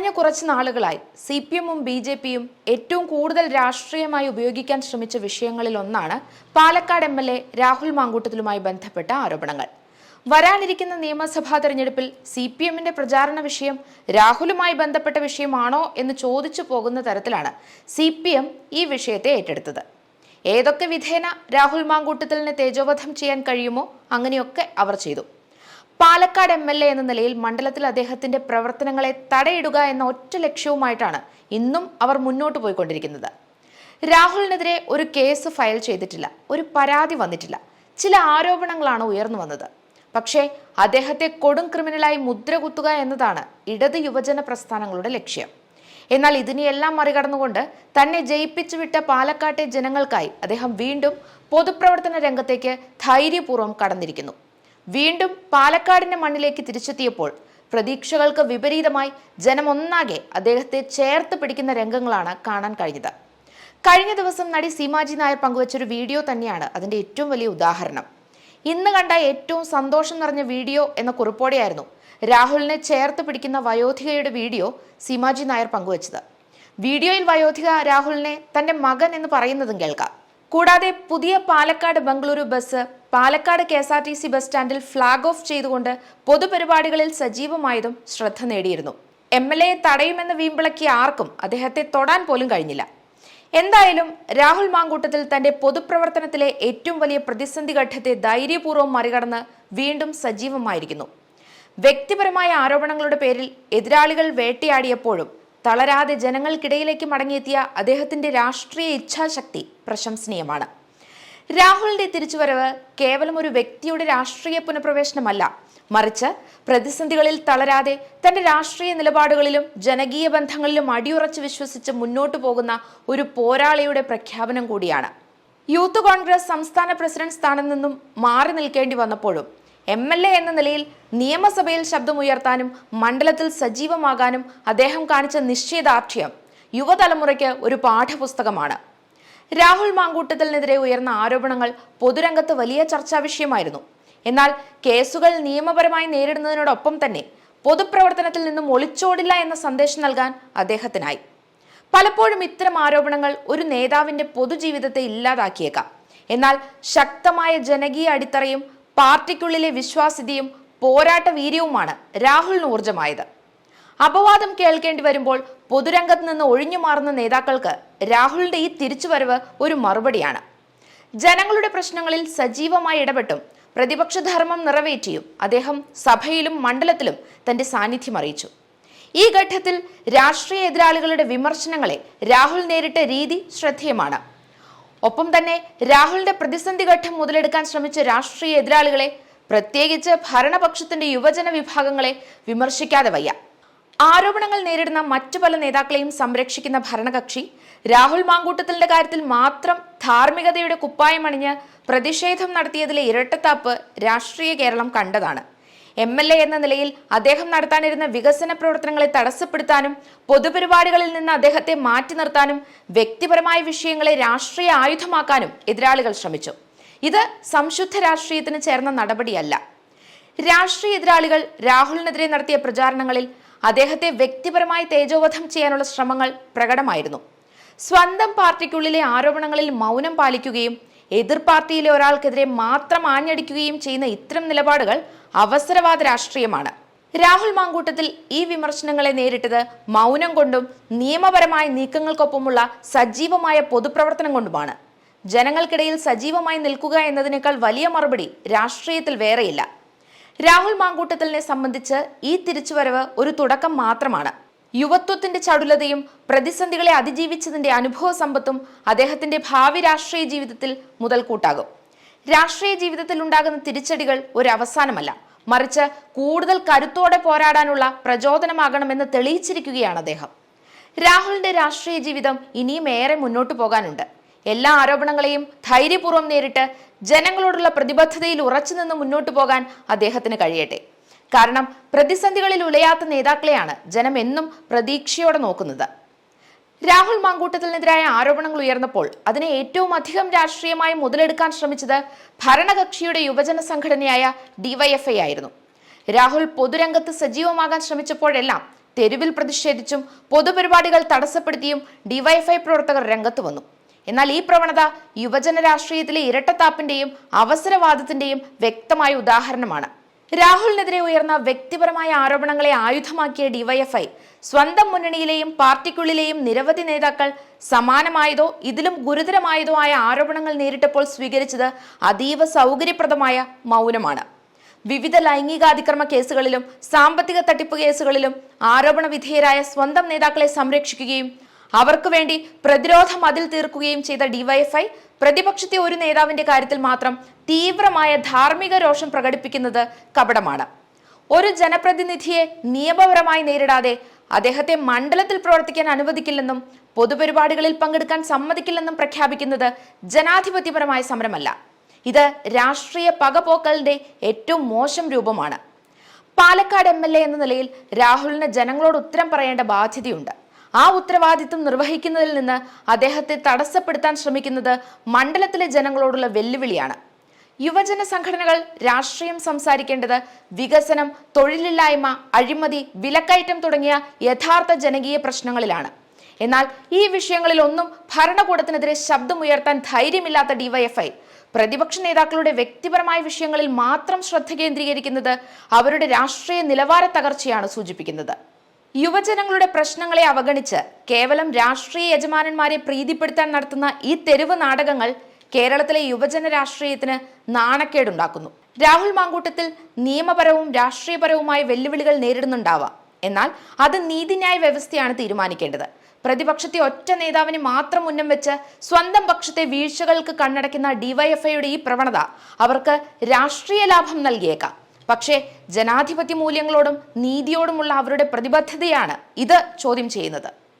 കഴിഞ്ഞ കുറച്ച് നാളുകളായി സി പി എമ്മും ബി ജെ പിയും ഏറ്റവും കൂടുതൽ രാഷ്ട്രീയമായി ഉപയോഗിക്കാൻ ശ്രമിച്ച വിഷയങ്ങളിൽ ഒന്നാണ് Palakkad M L A Rahul മാങ്കൂട്ടത്തിലുമായി ബന്ധപ്പെട്ട ആരോപണങ്ങൾ. വരാനിരിക്കുന്ന നിയമസഭാ തെരഞ്ഞെടുപ്പിൽ സി പി എമ്മിന്റെ പ്രചാരണ വിഷയം രാഹുലുമായി ബന്ധപ്പെട്ട വിഷയമാണോ എന്ന് ചോദിച്ചു പോകുന്ന തരത്തിലാണ് സി പി എം ഈ വിഷയത്തെ ഏറ്റെടുത്തത്. ഏതൊക്കെ വിധേന രാഹുൽ മാങ്കൂട്ടത്തിലിനെ തേജോവധം ചെയ്യാൻ കഴിയുമോ അങ്ങനെയൊക്കെ അവർ ചെയ്തു. പാലക്കാട് എം എൽ എ എന്ന നിലയിൽ മണ്ഡലത്തിൽ അദ്ദേഹത്തിന്റെ പ്രവർത്തനങ്ങളെ തടയിടുക എന്ന ഒറ്റ ലക്ഷ്യവുമായിട്ടാണ് ഇന്നും അവർ മുന്നോട്ട് പോയിക്കൊണ്ടിരിക്കുന്നത്. രാഹുലിനെതിരെ ഒരു കേസ് ഫയൽ ചെയ്തിട്ടില്ല. ഒരു പരാതി വന്നിട്ടില്ല. ചില ആരോപണങ്ങളാണ് ഉയർന്നു വന്നത്. പക്ഷേ അദ്ദേഹത്തെ കൊടും ക്രിമിനലായി മുദ്ര കുത്തുക എന്നതാണ് ഇടത് യുവജന പ്രസ്ഥാനങ്ങളുടെ ലക്ഷ്യം. എന്നാൽ ഇതിനെയെല്ലാം മറികടന്നുകൊണ്ട് തന്നെ ജയിപ്പിച്ചു വിട്ട പാലക്കാട്ടെ ജനങ്ങൾക്കായി അദ്ദേഹം വീണ്ടും പൊതുപ്രവർത്തന രംഗത്തേക്ക് ധൈര്യപൂർവം കടന്നിരിക്കുന്നു. വീണ്ടും പാലക്കാടിന്റെ മണ്ണിലേക്ക് തിരിച്ചെത്തിയപ്പോൾ പ്രതീക്ഷകൾക്ക് വിപരീതമായി ജനമൊന്നാകെ അദ്ദേഹത്തെ ചേർത്ത് പിടിക്കുന്ന രംഗങ്ങളാണ് കാണാൻ കഴിഞ്ഞത്. കഴിഞ്ഞ ദിവസം നടി സീമാജി നായർ പങ്കുവച്ചൊരു വീഡിയോ തന്നെയാണ് അതിന്റെ ഏറ്റവും വലിയ ഉദാഹരണം. ഇന്ന് കണ്ട ഏറ്റവും സന്തോഷം നിറഞ്ഞ വീഡിയോ എന്ന കുറിപ്പോടെയായിരുന്നു രാഹുലിനെ ചേർത്ത് പിടിക്കുന്ന വയോധികയുടെ വീഡിയോ സീമാജി നായർ പങ്കുവച്ചത്. വീഡിയോയിൽ വയോധിക രാഹുലിനെ തന്റെ മകൻ എന്ന് പറയുന്നതും കേൾക്കാം. കൂടാതെ പുതിയ Palakkad Bengaluru bus Palakkad K S R T C bus സ്റ്റാൻഡിൽ ഫ്ളാഗ് ഓഫ് ചെയ്തുകൊണ്ട് പൊതുപരിപാടികളിൽ സജീവമായതും ശ്രദ്ധ നേടിയിരുന്നു. എം എൽ എ തടയുമെന്ന് വീമ്പിളക്കിയ ആർക്കും അദ്ദേഹത്തെ തൊടാൻ പോലും കഴിഞ്ഞില്ല. എന്തായാലും രാഹുൽ മാങ്കൂട്ടത്തിൽ തന്റെ പൊതുപ്രവർത്തനത്തിലെ ഏറ്റവും വലിയ പ്രതിസന്ധി ഘട്ടത്തെ ധൈര്യപൂർവം മറികടന്ന് വീണ്ടും സജീവമായിരിക്കുന്നു. വ്യക്തിപരമായ ആരോപണങ്ങളുടെ പേരിൽ എതിരാളികൾ വേട്ടയാടിയപ്പോഴും തളരാതെ ജനങ്ങൾക്കിടയിലേക്ക് മടങ്ങിയെത്തിയ അദ്ദേഹത്തിന്റെ രാഷ്ട്രീയ ഇച്ഛാശക്തി പ്രശംസനീയമാണ്. രാഹുലിന്റെ തിരിച്ചുവരവ് കേവലം ഒരു വ്യക്തിയുടെ രാഷ്ട്രീയ പുനഃപ്രവേശനമല്ല. മറിച്ച് പ്രതിസന്ധികളിൽ തളരാതെ തന്റെ രാഷ്ട്രീയ നിലപാടുകളിലും ജനകീയ ബന്ധങ്ങളിലും അടിയുറച്ച് വിശ്വസിച്ച് മുന്നോട്ടു പോകുന്ന ഒരു പോരാളിയുടെ പ്രഖ്യാപനം കൂടിയാണ്. യൂത്ത് കോൺഗ്രസ് സംസ്ഥാന പ്രസിഡന്റ് സ്ഥാനത്ത് നിന്നും മാറി നിൽക്കേണ്ടി വന്നപ്പോഴും എം എൽ എ എന്ന നിലയിൽ നിയമസഭയിൽ ശബ്ദമുയർത്താനും മണ്ഡലത്തിൽ സജീവമാകാനും അദ്ദേഹം കാണിച്ച നിശ്ചയദാർഢ്യം യുവതലമുറയ്ക്ക് ഒരു പാഠപുസ്തകമാണ്. രാഹുൽ മാങ്കൂട്ടത്തിനെതിരെ ഉയർന്ന ആരോപണങ്ങൾ പൊതുരംഗത്ത് വലിയ ചർച്ചാ വിഷയമായിരുന്നു. എന്നാൽ കേസുകൾ നിയമപരമായി നേരിടുന്നതിനോടൊപ്പം തന്നെ പൊതുപ്രവർത്തനത്തിൽ നിന്നും ഒളിച്ചോടില്ല എന്ന സന്ദേശം നൽകാൻ അദ്ദേഹത്തിനായി. പലപ്പോഴും ഇത്തരം ആരോപണങ്ങൾ ഒരു നേതാവിന്റെ പൊതുജീവിതത്തെ ഇല്ലാതാക്കിയേക്കാം. എന്നാൽ ശക്തമായ ജനകീയ അടിത്തറയും പാർട്ടിക്കുള്ളിലെ വിശ്വാസ്യതയും പോരാട്ട വീര്യവുമാണ് രാഹുലിന് ഊർജമായത് അപവാദം കേൾക്കേണ്ടി വരുമ്പോൾ പൊതുരംഗത്ത് നിന്ന് ഒഴിഞ്ഞു മാറുന്ന നേതാക്കൾക്ക് രാഹുലിന്റെ ഈ തിരിച്ചുവരവ് ഒരു മറുപടിയാണ്. ജനങ്ങളുടെ പ്രശ്നങ്ങളിൽ സജീവമായി ഇടപെട്ടും പ്രതിപക്ഷ ധർമ്മം നിറവേറ്റിയും അദ്ദേഹം സഭയിലും മണ്ഡലത്തിലും തന്റെ സാന്നിധ്യം അറിയിച്ചു. ഈ ഘട്ടത്തിൽ രാഷ്ട്രീയ എതിരാളികളുടെ വിമർശനങ്ങളെ രാഹുൽ നേരിട്ട രീതി ശ്രദ്ധേയമാണ്. ഒപ്പം തന്നെ രാഹുലിന്റെ പ്രതിസന്ധി ഘട്ടം മുതലെടുക്കാൻ ശ്രമിച്ച രാഷ്ട്രീയ എതിരാളികളെ പ്രത്യേകിച്ച് ഭരണപക്ഷത്തിന്റെ യുവജന വിഭാഗങ്ങളെ വിമർശിക്കാതെ വയ്യ. ആരോപണങ്ങൾ നേരിടുന്ന മറ്റു പല നേതാക്കളെയും സംരക്ഷിക്കുന്ന ഭരണകക്ഷി രാഹുൽ മാങ്കൂട്ടത്തിന്റെ കാര്യത്തിൽ മാത്രം ധാർമ്മികതയുടെ കുപ്പായമണിഞ്ഞ് പ്രതിഷേധം നടത്തിയതിലെ ഇരട്ടത്താപ്പ് രാഷ്ട്രീയ കേരളം കണ്ടതാണ്. എം എൽ എ എന്ന നിലയിൽ അദ്ദേഹം നടത്താനിരുന്ന വികസന പ്രവർത്തനങ്ങളെ തടസ്സപ്പെടുത്താനും പൊതുപരിപാടികളിൽ നിന്ന് അദ്ദേഹത്തെ മാറ്റി നിർത്താനും വ്യക്തിപരമായ വിഷയങ്ങളെ രാഷ്ട്രീയ ആയുധമാക്കാനും എതിരാളികൾ ശ്രമിച്ചു. ഇത് സംശുദ്ധ രാഷ്ട്രീയത്തിന് ചേർന്ന നടപടിയല്ല. രാഷ്ട്രീയ എതിരാളികൾ രാഹുലിനെതിരെ നടത്തിയ പ്രചാരണങ്ങളിൽ അദ്ദേഹത്തെ വ്യക്തിപരമായി തേജോവധം ചെയ്യാനുള്ള ശ്രമങ്ങൾ പ്രകടമായിരുന്നു. സ്വന്തം പാർട്ടിക്കുള്ളിലെ ആരോപണങ്ങളിൽ മൗനം പാലിക്കുകയും എതിർ പാർട്ടിയിലെ ഒരാൾക്കെതിരെ മാത്രം ആഞ്ഞടിക്കുകയും ചെയ്യുന്ന ഇത്തരം നിലപാടുകൾ അവസരവാദ രാഷ്ട്രീയമാണ്. രാഹുൽ മാങ്കൂട്ടത്തിൽ ഈ വിമർശനങ്ങളെ നേരിട്ടത് മൗനം കൊണ്ടും നിയമപരമായ നീക്കങ്ങൾക്കൊപ്പമുള്ള സജീവമായ പൊതുപ്രവർത്തനം കൊണ്ടുമാണ്. ജനങ്ങൾക്കിടയിൽ സജീവമായി നിൽക്കുക എന്നതിനേക്കാൾ വലിയ മറുപടി രാഷ്ട്രീയത്തിൽ വേറെയില്ല. രാഹുൽ മാങ്കൂട്ടത്തിലിനെ സംബന്ധിച്ച് ഈ തിരിച്ചുവരവ് ഒരു തുടക്കം മാത്രമാണ്. യുവത്വത്തിന്റെ ചടുലതയും പ്രതിസന്ധികളെ അതിജീവിച്ചതിന്റെ അനുഭവ സമ്പത്തും അദ്ദേഹത്തിന്റെ ഭാവി രാഷ്ട്രീയ ജീവിതത്തിൽ മുതൽക്കൂട്ടാകും. രാഷ്ട്രീയ ജീവിതത്തിൽ ഉണ്ടാകുന്ന തിരിച്ചടികൾ ഒരു അവസാനമല്ല മറിച്ച് കൂടുതൽ കരുത്തോടെ പോരാടാനുള്ള പ്രചോദനമാകണമെന്ന് തെളിയിച്ചിരിക്കുകയാണ് അദ്ദേഹം. രാഹുലിന്റെ രാഷ്ട്രീയ ജീവിതം ഇനിയും ഏറെ മുന്നോട്ട് പോകാനുണ്ട്. എല്ലാ ആരോപണങ്ങളെയും ധൈര്യപൂർവം നേരിട്ട് ജനങ്ങളോടുള്ള പ്രതിബദ്ധതയിൽ ഉറച്ചു നിന്ന് മുന്നോട്ട് പോകാൻ അദ്ദേഹത്തിന് കഴിയട്ടെ. കാരണം പ്രതിസന്ധികളിൽ ഉലയാത്ത നേതാക്കളെയാണ് ജനം എന്നും പ്രതീക്ഷയോടെ നോക്കുന്നത്. രാഹുൽ മാങ്കൂട്ടത്തിനെതിരായ ആരോപണങ്ങൾ ഉയർന്നപ്പോൾ അതിനെ ഏറ്റവും അധികം രാഷ്ട്രീയമായി മുതലെടുക്കാൻ ശ്രമിച്ചത് ഭരണകക്ഷിയുടെ യുവജന സംഘടനയായ ഡിവൈഎഫ്ഐ ആയിരുന്നു. രാഹുൽ പൊതുരംഗത്ത് സജീവമാകാൻ ശ്രമിച്ചപ്പോഴെല്ലാം തെരുവിൽ പ്രതിഷേധിച്ചും പൊതുപരിപാടികൾ തടസ്സപ്പെടുത്തിയും ഡിവൈഎഫ്ഐ പ്രവർത്തകർ രംഗത്ത് വന്നു. എന്നാൽ ഈ പ്രവണത യുവജന രാഷ്ട്രീയത്തിലെ ഇരട്ടത്താപ്പിന്റെയും അവസരവാദത്തിന്റെയും വ്യക്തമായ ഉദാഹരണമാണ്. രാഹുലിനെതിരെ ഉയർന്ന വ്യക്തിപരമായ ആരോപണങ്ങളെ ആയുധമാക്കിയ ഡിവൈഎഫ്ഐ സ്വന്തം മുന്നണിയിലെയും പാർട്ടിക്കുള്ളിലെയും നിരവധി നേതാക്കൾ സമാനമായതോ ഇതിലും ഗുരുതരമായതോ ആയ ആരോപണങ്ങൾ നേരിട്ടപ്പോൾ സ്വീകരിച്ചത് അതീവ സൗകര്യപ്രദമായ മൗനമാണ്. വിവിധ ലൈംഗികാതിക്രമ കേസുകളിലും സാമ്പത്തിക തട്ടിപ്പ് കേസുകളിലും ആരോപണ വിധേയരായ സ്വന്തം നേതാക്കളെ സംരക്ഷിക്കുകയും അവർക്ക് വേണ്ടി പ്രതിരോധ മതിൽ തീർക്കുകയും ചെയ്ത ഡിവൈഎഫ്ഐ പ്രതിപക്ഷത്തെ ഒരു നേതാവിന്റെ കാര്യത്തിൽ മാത്രം തീവ്രമായ ധാർമ്മിക രോഷം പ്രകടിപ്പിക്കുന്നത് കപടമാണ്. ഒരു ജനപ്രതിനിധിയെ നിയമപരമായി നേരിടാതെ അദ്ദേഹത്തെ മണ്ഡലത്തിൽ പ്രവർത്തിക്കാൻ അനുവദിക്കില്ലെന്നും പൊതുപരിപാടികളിൽ പങ്കെടുക്കാൻ സമ്മതിക്കില്ലെന്നും പ്രഖ്യാപിക്കുന്നത് ജനാധിപത്യപരമായ സമരമല്ല. ഇത് രാഷ്ട്രീയ പകപോക്കലിന്റെ ഏറ്റവും മോശം രൂപമാണ്. പാലക്കാട് എം എന്ന നിലയിൽ രാഹുലിന് ജനങ്ങളോട് ഉത്തരം പറയേണ്ട ബാധ്യതയുണ്ട്. ആ ഉത്തരവാദിത്വം നിർവഹിക്കുന്നതിൽ നിന്ന് അദ്ദേഹത്തെ തടസ്സപ്പെടുത്താൻ ശ്രമിക്കുന്നത് മണ്ഡലത്തിലെ ജനങ്ങളോടുള്ള വെല്ലുവിളിയാണ്. യുവജന സംഘടനകൾ രാഷ്ട്രീയം സംസാരിക്കേണ്ടത് വികസനം തൊഴിലില്ലായ്മ അഴിമതി വിലക്കയറ്റം തുടങ്ങിയ യഥാർത്ഥ ജനകീയ പ്രശ്നങ്ങളിലാണ്. എന്നാൽ ഈ വിഷയങ്ങളിൽ ഒന്നും ഭരണകൂടത്തിനെതിരെ ശബ്ദമുയർത്താൻ ധൈര്യമില്ലാത്ത ഡിവൈഎഫ്ഐ പ്രതിപക്ഷ നേതാക്കളുടെ വ്യക്തിപരമായ വിഷയങ്ങളിൽ മാത്രം ശ്രദ്ധ കേന്ദ്രീകരിക്കുന്നത് അവരുടെ രാഷ്ട്രീയ നിലവാര തകർച്ചയാണ് സൂചിപ്പിക്കുന്നത്. യുവജനങ്ങളുടെ പ്രശ്നങ്ങളെ അവഗണിച്ച് കേവലം രാഷ്ട്രീയ യജമാനന്മാരെ പ്രീതിപ്പെടുത്താൻ നടത്തുന്ന ഈ തെരുവ് നാടകങ്ങൾ കേരളത്തിലെ യുവജന രാഷ്ട്രീയത്തിന് നാണക്കേടുണ്ടാക്കുന്നു. രാഹുൽ മാങ്കൂട്ടത്തിൽ നിയമപരവും രാഷ്ട്രീയപരവുമായ വെല്ലുവിളികൾ നേരിടുന്നുണ്ടാവാം. എന്നാൽ അത് നീതിന്യായ വ്യവസ്ഥയാണ് തീരുമാനിക്കേണ്ടത്. പ്രതിപക്ഷത്തെ ഒറ്റ നേതാവിനെ മാത്രം ഉന്നം വെച്ച് സ്വന്തം പക്ഷത്തെ വീഴ്ചകൾക്ക് കണ്ണടയ്ക്കുന്ന ഡിവൈഎഫ്ഐയുടെ ഈ പ്രവണത അവർക്ക് രാഷ്ട്രീയ ലാഭം നൽകിയേക്കാം. പക്ഷേ ജനാധിപത്യ മൂല്യങ്ങളോടും നീതിയോടുമുള്ള അവരുടെ പ്രതിബദ്ധതയാണ് ഇത് ചോദ്യം ചെയ്യുന്നത്.